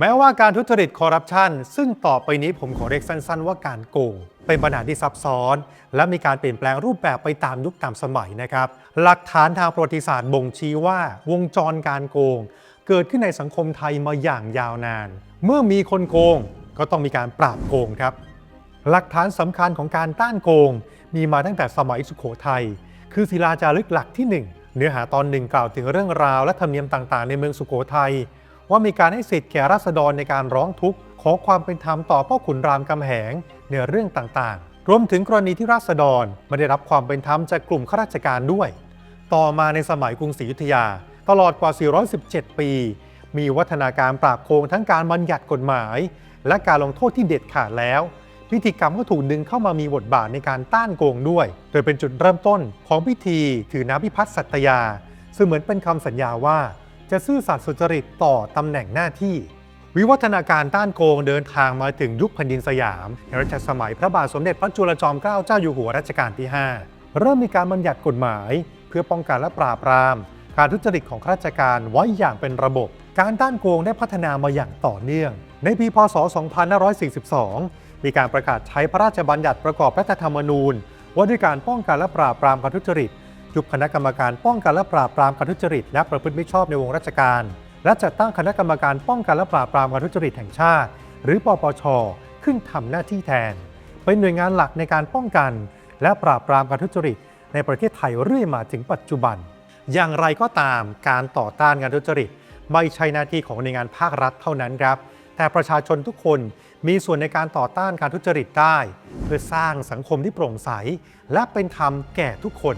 แม้ว่าการทุจริตคอร์รัปชันซึ่งต่อไปนี้ผมขอเรียกสั้นๆ ว่าการโกง เป็นปัญหาที่ซับซ้อน และมีการเปลี่ยนแปลงรูปแบบไปตามยุคตามสมัยนะครับ หลักฐานทางประวัติศาสตร์บ่งชี้ว่าวงจรการโกง เกิดขึ้นในสังคมไทยมาอย่างยาวนาน เมื่อมีคนโกงก็ต้องมีการปราบโกงครับ หลักฐานสำคัญของการต้านโกง มีมาตั้งแต่สมัยสุขโขทัยคือศิลาจารึกหลักที่ 1 เนื้อหาตอนหนึ่งกล่าวถึงเรื่องราวและธรรมเนียมต่างๆ ในเมืองสุขโขทัย ว่ามีการให้สิทธิ์แก่ราษฎรในการร้องทุกข์ขอความเป็นธรรมต่อพ่อขุนรามคำแหงในเรื่องต่างๆ รวมถึงกรณีที่ราษฎรไม่ได้รับความเป็นธรรมจากกลุ่มข้าราชการด้วย ต่อมาในสมัยกรุงศรีอยุธยา ตลอดกว่า 417 ปี มีวัฒนาการปราบโกงทั้งการบัญญัติกฎหมาย และการลงโทษที่เด็ดขาดแล้ว พิธีกรรมก็ถูกดึงเข้ามามีบทบาทในการต้านโกงด้วย โดยเป็นจุดเริ่มต้นของพิธีถือน้ำพิพัฒน์สัตยาซึ่งเหมือนเป็นคำสัญญาว่า จะซื่อสัตย์สุจริตต่อตำแหน่งหน้าที่ วิวัฒนาการต้านโกงเดินทางมาถึงยุคแผ่นดินสยามในรัชสมัยพระบาทสมเด็จพระจุลจอมเกล้าเจ้าอยู่หัวรัชกาลที่ 5 เริ่มมีการบัญญัติกฎหมาย เพื่อป้องกันและปราบปราม การทุจริตของข้าราชการไว้อย่างเป็นระบบ การต้านโกงได้พัฒนามาอย่างต่อเนื่อง ในปีพศ 2542 มีการประกาศใช้พระราชบัญญัติประกอบรัฐธรรมนูญ ว่าด้วยการป้องกันและปราบปรามการทุจริต ยุบคณะกรรมการป้องกันและปราบปรามการทุจริต และประพฤติมิชอบในวงราชการ และจัดตั้งคณะกรรมการป้องกันและปราบปรามการทุจริตแห่งชาติ หรือปปช ขึ้นทำหน้าที่แทน เป็นหน่วยงานหลักในการป้องกัน และปราบปรามการทุจริต ในประเทศไทยเรื่อยมาถึงปัจจุบัน อย่างไรก็ตามการต่อต้านการทุจริต ไม่ใช่หน้าที่ของหน่วยงานภาครัฐเท่านั้นครับ แต่ประชาชนทุกคนมีส่วนในการต่อต้านการทุจริตได้ เพื่อสร้างสังคมที่โปร่งใส และเป็นธรรมแก่ทุกคน